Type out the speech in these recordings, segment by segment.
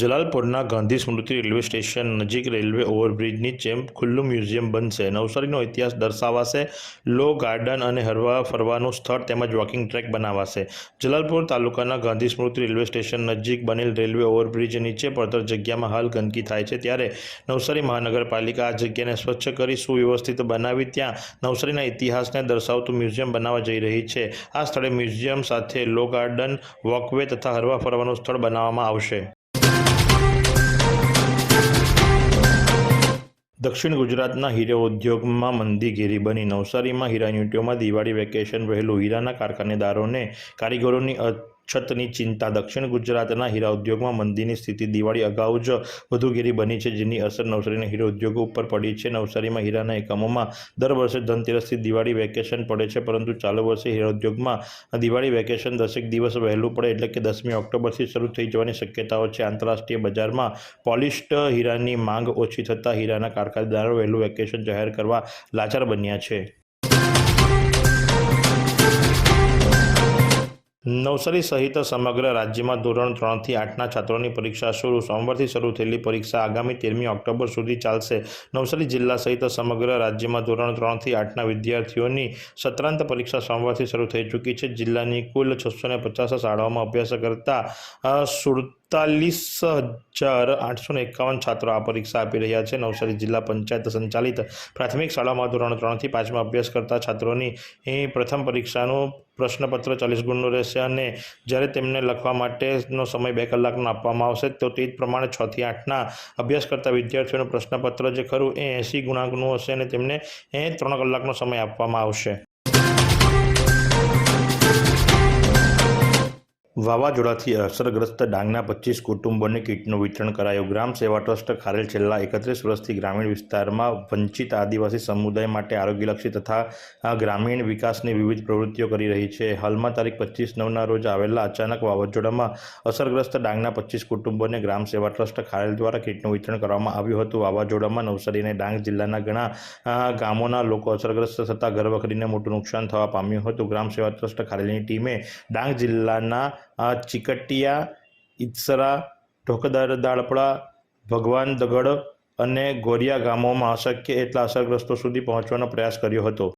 જલાલપુરના Gandhi Smriti railway station નજીક railway ઓવરબ્રિજની જેમ ખુલ્લું મ્યુઝિયમ બનશે. નવસારીનો ઇતિહાસ દર્શાવાશે. લો ગાર્ડન અને હરવા ફરવાનું સ્થળ તેમજ વોકિંગ ટ્રેક બનાવાશે. જલાલપુર તાલુકાના ગાંધી સ્મૃતિ રેલવે સ્ટેશન નજીક બનેલ રેલવે ઓવરબ્રિજ નીચે પડતર જગ્યામાં હાલ ગંદકી થાય છે. ત્યારે નવસારી મહાનગરપાલિકા આ જગ્યાને સ્વચ્છ કરી સુવ્યવસ્થિત બનાવી ત્યાં નવસારીના ઇતિહાસને દર્શાવતું મ્યુઝિયમ બનાવવા જઈ રહી છે. આ સ્થળે મ્યુઝિયમ સાથે લો ગાર્ડન, વોકવે તથા હરવા ફરવાનું સ્થળ બનાવવામાં આવશે. દક્ષિણ ગુજરાતના હીરા ઉદ્યોગમાં મંદી ઘેરી બની. નવસારીમાં હીરા યુનિટીઓમાં દિવાળી વેકેશન રહેલું હીરાના કારખાનેદારોને કારીગરોની અછતની ચિંતા દક્ષિણ ગુજરાતના હીરા ઉદ્યોગમાં મંદીની સ્થિતિ દિવાળી અગાઉ જ વધુ ઘેરી બની છે, જેની અસર નવસારીના હીરા ઉદ્યોગો ઉપર પડી છે. નવસારીમાં હીરાના એકમોમાં દર વર્ષે ધનતેરસથી દિવાળી વેકેશન પડે છે, પરંતુ ચાલુ વર્ષે હીરા ઉદ્યોગમાં દિવાળી વેકેશન દસેક દિવસ વહેલું પડે એટલે કે દસમી ઓક્ટોબરથી શરૂ થઈ જવાની શક્યતાઓ છે. આંતરરાષ્ટ્રીય બજારમાં પોલિશ્ડ હીરાની માંગ ઓછી થતાં હીરાના કારખાનેદારો વહેલું વેકેશન જાહેર કરવા લાચાર બન્યા છે. નવસારી સહિત સમગ્ર રાજ્યમાં ધોરણ ત્રણથી આઠના છાત્રોની પરીક્ષા શરૂ. સોમવારથી શરૂ થયેલી પરીક્ષા આગામી તેરમી ઓક્ટોબર સુધી ચાલશે. નવસારી જિલ્લા સહિત સમગ્ર રાજ્યમાં ધોરણ ત્રણથી આઠના વિદ્યાર્થીઓની સત્રાંત પરીક્ષા સોમવારથી શરૂ થઈ ચૂકી છે. જિલ્લાની કુલ છસો પચાસ શાળાઓમાં અભ્યાસ કરતા અ, સુડતાલીસ હજાર આઠસો ને એકાવન છાત્રો આ પરીક્ષા આપી રહ્યા છે. નવસારી જિલ્લા પંચાયત સંચાલિત પ્રાથમિક શાળામાં ધોરણ ત્રણથી પાંચમાં અભ્યાસ કરતા છાત્રોની એ પ્રથમ પરીક્ષાનું પ્રશ્નપત્ર ચાલીસ ગુણનું રહેશે અને જ્યારે તેમને લખવા માટેનો સમય બે કલાકનો આપવામાં આવશે, તો તે જ પ્રમાણે છથી આઠના અભ્યાસ કરતા વિદ્યાર્થીઓનું પ્રશ્નપત્ર જે ખરું એ એંસી ગુણાંકનું હશે અને તેમને એ ત્રણ કલાકનો સમય આપવામાં આવશે. વાવાઝોડાથી અસરગ્રસ્ત ડાંગના પચીસ કુટુંબોને કીટનું વિતરણ કરાયું. ગ્રામ સેવા ટ્રસ્ટ ખારેલ છેલ્લા એકત્રીસ વર્ષથી ગ્રામીણ વિસ્તારમાં વંચિત આદિવાસી સમુદાય માટે આરોગ્યલક્ષી તથા ગ્રામીણ વિકાસની વિવિધ પ્રવૃત્તિઓ કરી રહી છે. હાલમાં તારીખ પચીસ નવના રોજ આવેલા અચાનક વાવાઝોડામાં અસરગ્રસ્ત ડાંગના પચીસ કુટુંબોને ગ્રામ સેવા ટ્રસ્ટ ખારેલ દ્વારા કીટનું વિતરણ કરવામાં આવ્યું હતું. વાવાઝોડામાં નવસારી અને ડાંગ જિલ્લાના ઘણા ગામોના લોકો અસરગ્રસ્ત થતાં ઘરવખરીને મોટું નુકસાન થવા પામ્યું હતું. ગ્રામ સેવા ટ્રસ્ટ ખારેલની ટીમે ડાંગ જિલ્લાના અ, ચીકટીયા ઈત્સરા ઢોકદાર દાળપડા ભગવાન દગડ અને ગોરિયા ગામોમાં અશક્ય એટલા અસરગ્રસ્તો સુધી પહોંચવાનો પ્રયાસ કર્યો હતો.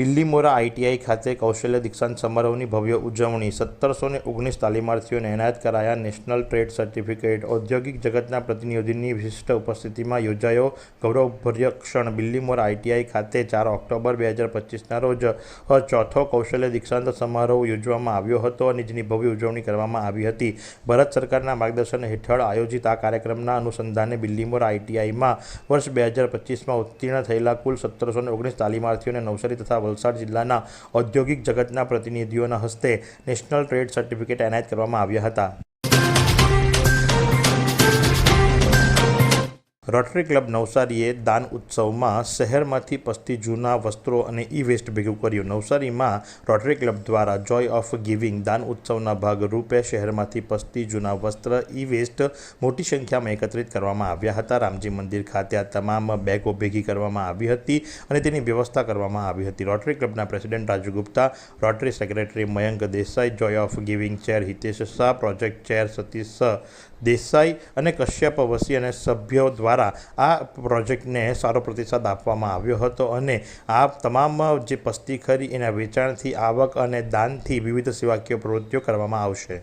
બિલ્લીમોરા આઈટીઆઈ ખાતે કૌશલ્ય દીક્ષાંત સમારોહની ભવ્ય ઉજવણી સત્તરસો ને ઓગણીસ તાલીમાર્થીઓને એનાયત કરાયા નેશનલ ટ્રેડ સર્ટિફિકેટ. ઔદ્યોગિક જગતના પ્રતિનિધિની વિશિષ્ટ ઉપસ્થિતિમાં યોજાયો ગૌરવભર્ય ક્ષણ. બિલ્લીમોરા આઈટીઆઈ ખાતે ચાર ઓક્ટોબર બે હજાર પચીસના રોજ ચોથો કૌશલ્ય દીક્ષાંત સમારોહ યોજવામાં આવ્યો હતો અને જેની ભવ્ય ઉજવણી કરવામાં આવી હતી. ભારત સરકારના માર્ગદર્શન હેઠળ આયોજિત આ કાર્યક્રમના અનુસંધાને બિલ્લીમોરા આઈટીઆઈમાં વર્ષ બે હજાર પચીસમાં ઉત્તીર્ણ થયેલા કુલ સત્તરસો ઓગણીસ તાલીમાર્થીઓને નવસારી તથા વલસાડ જિલ્લાના ઔદ્યોગિક જગતના પ્રતિનિધિઓના હસ્તે નેશનલ ટ્રેડ સર્ટિફિકેટ એનાયત કરવામાં આવ્યા હતા. રોટરી ક્લબ નવસારીએ દાન ઉત્સવમાં શહેરમાંથી પસ્તી જૂના વસ્ત્રો અને ઈ વેસ્ટ ભેગું કર્યું. નવસારીમાં રોટરી ક્લબ દ્વારા જોય ઓફ ગિવિંગ દાન ઉત્સવના ભાગરૂપે શહેરમાંથી પસ્તી જૂના વસ્ત્ર ઈ વેસ્ટ મોટી સંખ્યામાં એકત્રિત કરવામાં આવ્યા હતા. રામજી મંદિર ખાતે આ તમામ બેગો ભેગી કરવામાં આવી હતી અને તેની વ્યવસ્થા કરવામાં આવી હતી. Rotary ક્લબના president Raju Gupta, Rotary secretary Mayank Desai joy of giving chair Hitesh Shah, project chair Satish Desai અને કશ્યપ વસી અને સભ્યો દ્વારા આ પ્રોજેક્ટને સારો પ્રતિસાદ આપવામાં આવ્યો હતો અને આ તમામ જે પસ્તી ખરી એના વેચાણથી, આવક અને દાનથી વિવિધ સેવાકીય પ્રવૃત્તિઓ કરવામાં આવશે.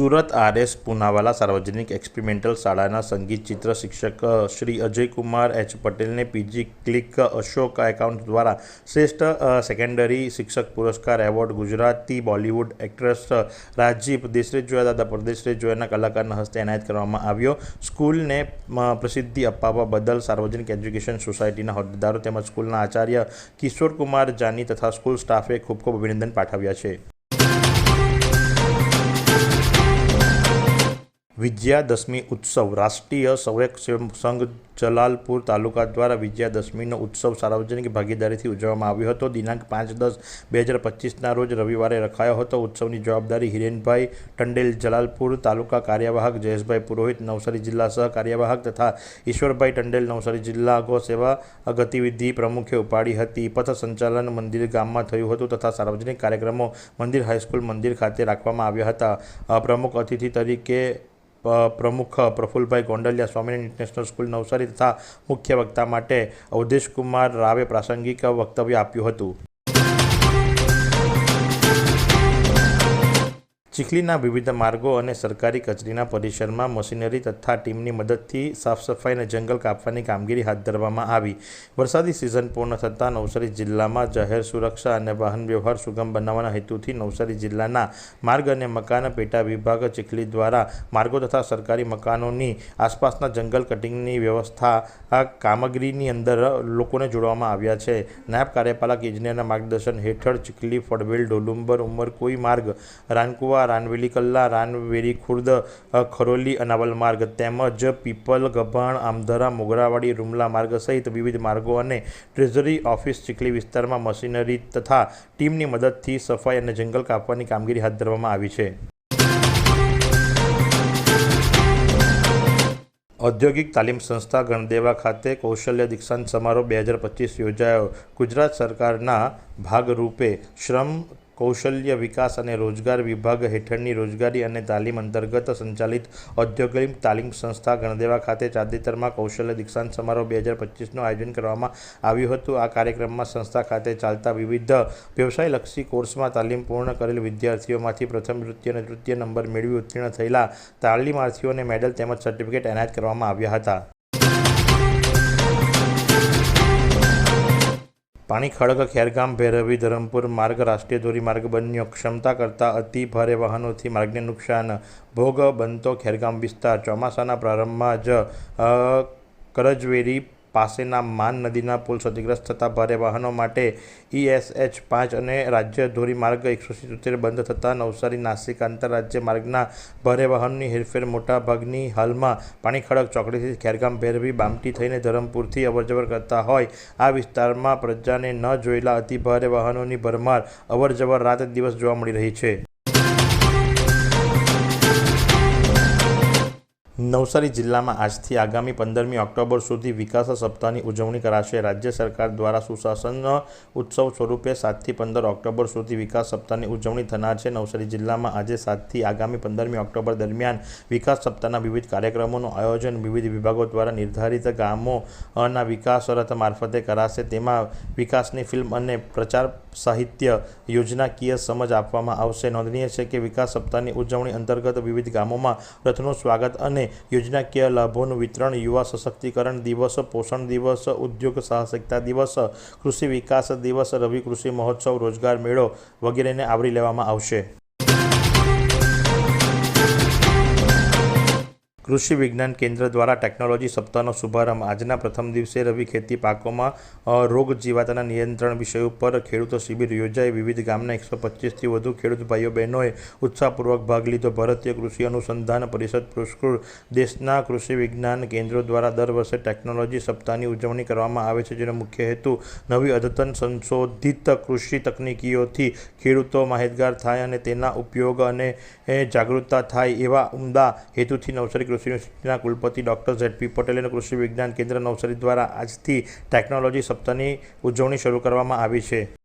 Surat RS Poonawala સાર્વજનિક એક્સપેરિમેન્ટલ શાળાના સંગીત ચિત્ર શિક્ષક, શ્રી અજયકુમાર એચ પટેલને પીજી ક્લિક અશોક એકાઉન્ટ દ્વારા શ્રેષ્ઠ સેકન્ડરી શિક્ષક પુરસ્કાર award Gujarati Bollywood actress, Rajiv દેશરે જોયા, દાદા પરદેશરે જોયાના કલાકારના હસ્તે એનાયત કરવામાં આવ્યો. સ્કૂલને પ્રસિદ્ધિ અપાવવા બદલ સાર્વજનિક એજ્યુકેશન સોસાયટીના હોદ્દેદારો તેમજ સ્કૂલના આચાર્ય કિશોર કુમાર જાની તથા સ્કૂલ સ્ટાફે ખૂબ ખૂબ અભિનંદન પાઠવ્યા છે. વિજયાદશમી ઉત્સવ. રાષ્ટ્રીય સ્વયંસેવક સંઘ જલાલપુર તાલુકા દ્વારા વિજયાદશમીનો ઉત્સવ સાર્વજનિક ભાગીદારીથી ઉજવવામાં આવ્યો હતો. દિનાંક પાંચ દસ બે હજાર પચીસના રોજ રવિવારે રખાયો હતો. ઉત્સવની જવાબદારી હિરેનભાઈ ટંડેલ જલાલપુર તાલુકા કાર્યવાહક, જયેશભાઈ પુરોહિત નવસારી જિલ્લા સહ કાર્યવાહક તથા ઈશ્વરભાઈ ટંડેલ નવસારી જિલ્લા ગો સેવા ગતિવિધિ પ્રમુખે ઉપાડી હતી. પથ સંચાલન મંદિર ગામમાં થયું હતું તથા સાર્વજનિક કાર્યક્રમો મંદિર હાઈસ્કૂલ મંદિર ખાતે રાખવામાં આવ્યા હતા. પ્રમુખ અતિથિ તરીકે પ્રમુખ પ્રફુલભાઈ ગોંડલિયા સ્વામિનારાયણ ઇન્ટરનેશનલ સ્કૂલ નવસારી તથા મુખ્ય વક્તા માટે અવધેશકુમાર રાવે પ્રાસંગિક વક્તવ્ય આપ્યું હતું. ચીખલીના વિવિધ માર્ગો અને સરકારી કચેરીના પરિસરમાં મશીનરી તથા ટીમની મદદથી સાફ સફાઈ અને જંગલ કાપવાની કામગીરી હાથ ધરવામાં આવી. વરસાદી સિઝન પૂર્ણ થતાં નવસારી જિલ્લામાં જાહેર સુરક્ષા અને વાહન વ્યવહાર સુગમ બનાવવાના હેતુથી નવસારી જિલ્લાના માર્ગ અને મકાન પેટા વિભાગ ચીખલી દ્વારા માર્ગો તથા સરકારી મકાનોની આસપાસના જંગલ કટિંગની વ્યવસ્થા, આ કામગીરીની અંદર લોકોને જોડવામાં આવ્યા છે. નાયબ કાર્યપાલક ઇજનેરના માર્ગદર્શન હેઠળ ચીખલી, ફળવેલ, ડોલુંબર, ઉમરકોઈ માર્ગ, રાનકુવા રાનવેલી કલ્લા, રાનવેરી ખુર્દ ખરોલી, અનાવલ માર્ગ તેમજ પીપલ, ગભાણ, આમધરા, મોગરાવાડી, રૂમલા માર્ગ સહિત વિવિધ માર્ગો અને ટ્રેઝરી ઓફિસ ચીખલી વિસ્તારમાં મશીનરી તથા ટીમની મદદથી સફાઈ અને જંગલ કાપવાની કામગીરી હાથ ધરવામાં આવી છે. ઔદ્યોગિક તાલીમ સંસ્થા ગણદેવા ખાતે કૌશલ્ય દીક્ષાંત સમારોહ બે હજાર પચીસ યોજાયો. ગુજરાત સરકારના ભાગરૂપે શ્રમ કૌશલ્ય વિકાસ અને રોજગાર વિભાગ હેઠળની રોજગારી અને તાલીમ અંતર્ગત સંચાલિત ઔદ્યોગિક તાલીમ સંસ્થા ગણદેવા ખાતે તાજેતરમાં કૌશલ્ય દીક્ષાંત સમારોહ બે હજાર પચીસનું આયોજન કરવામાં આવ્યું હતું. આ કાર્યક્રમમાં સંસ્થા ખાતે ચાલતા વિવિધ વ્યવસાયલક્ષી કોર્સમાં તાલીમ પૂર્ણ કરેલ વિદ્યાર્થીઓમાંથી પ્રથમ તૃતીય અને તૃતીય નંબર મેળવી ઉત્તીર્ણ થયેલા તાલીમાર્થીઓને મેડલ તેમજ સર્ટિફિકેટ એનાયત કરવામાં આવ્યા હતા. પાણી ખડક ખેરગામ ભૈરવી ધરમપુર માર્ગ રાષ્ટ્રીય ધોરીમાર્ગ બન્યો. ક્ષમતા કરતાં અતિ ભારે વાહનોથી માર્ગને નુકસાન. ભોગ બનતો ખેરગામ વિસ્તાર ચોમાસાના પ્રારંભમાં જ કરજવેરી પાસેના માન નદીના પુલ ક્ષતિગ્રસ્ત થતા ભારે વાહનો માટે ઈએસએચ પાંચ અને રાજ્ય ધોરીમાર્ગ એકસો સિત્તોતેર બંધ થતાં નવસારી, નાસિક આંતરરાજ્ય માર્ગના ભારે વાહનની હેરફેર મોટાભાગની હાલમાં પાણી ખડક ચોકડીથી ખેરગામ, ભેરવી, બામટી થઈને ધરમપુરથી અવરજવર કરતા હોય. આ વિસ્તારમાં પ્રજાને ન જોયેલા અતિભારે વાહનોની ભરમાર અવરજવર રાત દિવસ જોવા મળી રહી છે. નવસારી જિલ્લામાં આજથી આગામી પંદરમી ઓક્ટોબર સુધી વિકાસ સપ્તાહની ઉજવણી કરાશે. રાજ્ય સરકાર દ્વારા સુશાસન ઉત્સવ સ્વરૂપે સાતથી પંદર ઓક્ટોબર સુધી વિકાસ સપ્તાહની ઉજવણી થનાર છે. નવસારી જિલ્લામાં આજે સાતથી આગામી પંદરમી ઓક્ટોબર દરમિયાન વિકાસ સપ્તાહના વિવિધ કાર્યક્રમોનું આયોજન વિવિધ વિભાગો દ્વારા નિર્ધારિત ગામોના વિકાસ રથ મારફતે કરાશે. તેમાં વિકાસની ફિલ્મ અને પ્રચાર સાહિત્ય યોજનાકીય સમજ આપવામાં આવશે. નોંધનીય છે કે વિકાસ સપ્તાહની ઉજવણી અંતર્ગત વિવિધ ગામોમાં રથનું સ્વાગત અને યોજનાકીય લાભોનું વિતરણ, યુવા સશક્તિકરણ દિવસ, પોષણ દિવસ, ઉદ્યોગ સાહસિકતા દિવસ, કૃષિ વિકાસ દિવસ, રવિ કૃષિ મહોત્સવ, રોજગાર મેળો વગેરેને આવરી લેવામાં આવશે. કૃષિ વિજ્ઞાન કેન્દ્ર દ્વારા ટેકનોલોજી સપ્તાહનો શુભારંભ. આજના પ્રથમ દિવસે રવિ ખેતી પાકોમાં રોગ જીવાતના નિયંત્રણ વિષય ઉપર ખેડૂતો શિબિર યોજાઈ. વિવિધ ગામના એકસો પચીસથી વધુ ખેડૂત ભાઈઓ બહેનોએ ઉત્સાહપૂર્વક ભાગ લીધો. ભારતીય કૃષિ અનુસંધાન પરિષદ પુરસ્કૃત દેશના કૃષિ વિજ્ઞાન કેન્દ્રો દ્વારા દર વર્ષે ટેકનોલોજી સપ્તાહની ઉજવણી કરવામાં આવે છે, જેનો મુખ્ય હેતુ નવી અદ્યતન સંશોધિત કૃષિ તકનીકીઓથી ખેડૂતો માહિતગાર થાય અને તેના ઉપયોગ અને જાગૃતતા થાય એવા ઉમદા હેતુથી નવસારી યુનિવર્સિટીના કુલપતિ ડૉક્ટર ઝેડપી પટેલ અને કૃષિ વિજ્ઞાન કેન્દ્ર નવસારી દ્વારા આજથી ટેકનોલોજી સપ્તાહની ઉજવણી શરૂ કરવામાં આવી છે.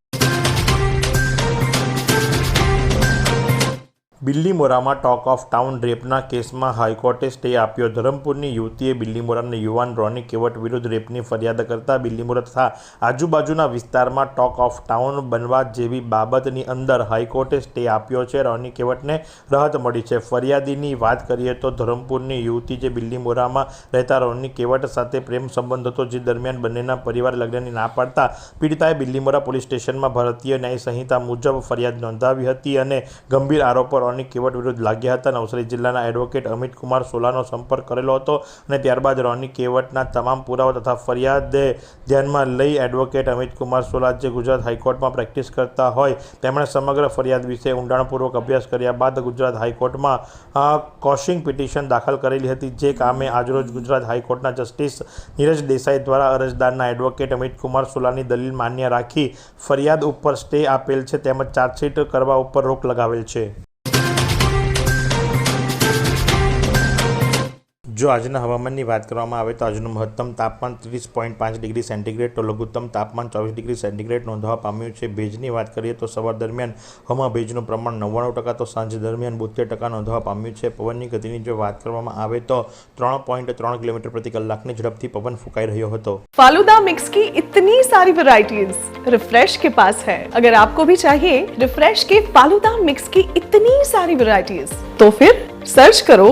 બિલ્લીમોરામાં ટોક ઓફ ટાઉન રેપના કેસમાં હાઈકોર્ટે સ્ટે આપ્યો. ધરમપુરની યુવતીએ બિલ્લીમોરાના યુવાન રોની કેવટ વિરુદ્ધ રેપની ફરિયાદ કરતા બિલ્લીમોરા તથા આજુબાજુના વિસ્તારમાં ટોક ઓફ ટાઉન બનવા જેવી બાબતની અંદર હાઈકોર્ટે સ્ટે આપ્યો છે. રોની કેવટને રાહત મળી છે. ફરિયાદીની વાત કરીએ તો ધરમપુરની યુવતી જે બિલ્લીમોરામાં રહેતા રોની કેવટ સાથે પ્રેમ સંબંધ હતો જે દરમિયાન બંનેના પરિવાર લગ્નની ના પાડતા પીડિતાએ બિલ્લીમોરા પોલીસ સ્ટેશનમાં ભારતીય ન્યાય સંહિતા મુજબ ફરિયાદ નોંધાવી હતી અને ગંભીર આરોપો રોની કેવટ વિરુદ્ધ લાગ્યા હતા નવસારી જિલ્લાના એડવોકેટ અમિત કુમાર સોલાનો સંપર્ક કરેલો હતો અને ત્યારબાદ રોની કેવટના તમામ પુરાવા તથા ફરિયાદે ધ્યાનમાં લઈ એડવોકેટ અમિત કુમાર સોલા જે ગુજરાત હાઈકોર્ટમાં પ્રેક્ટિસ કરતા હોય. તેમણે સમગ્ર ફરિયાદ વિશે ઊંડાણપૂર્વક અભ્યાસ કર્યા બાદ ગુજરાત હાઈકોર્ટમાં કોશિંગ પિટિશન દાખલ કરેલી હતી, જે કામે આજરોજ ગુજરાત હાઈકોર્ટના જસ્ટિસ નીરજ દેસાઈ દ્વારા અરજદારના એડવોકેટ અમિત કુમાર સોલાની દલીલ માન્ય રાખી ફરિયાદ ઉપર સ્ટે આપેલ છે તેમજ ચાર્જશીટ કરવા ઉપર રોક લગાવેલ છે. જો આજના હવામાનની વાત કરવામાં આવે તો આજનું મહત્તમ તાપમાન ત્રીસ પોઈન્ટ પાંચ ડિગ્રી સેન્ટીગ્રેડ તો લઘુત્તમ તાપમાન ચોવીસ ડિગ્રી સેન્ટીગ્રેડ નોંધવા પામ્યું છે ભેજની વાત કરીએ તો સવાર દરમિયાન હવામાં ભેજનું પ્રમાણ નવ્વાણું ટકા તો સાંજ દરમિયાન બોતેર ટકા નોંધવા પામ્યું છે પવનની ગતિની જો વાત કરવામાં આવે તો ત્રણ પોઈન્ટ ત્રણ કિલોમીટર પ્રતિ કલાકની ઝડપથી પવન ફૂંકાઈ રહ્યો હતો फालूदा मिक्स की इतनी सारी वैरायटीज रिफ्रेश के पास है अगर आपको भी चाहिए रिफ्रेश के फालूदा मिक्स की इतनी सारी वैरायटीज तो फिर सर्च करो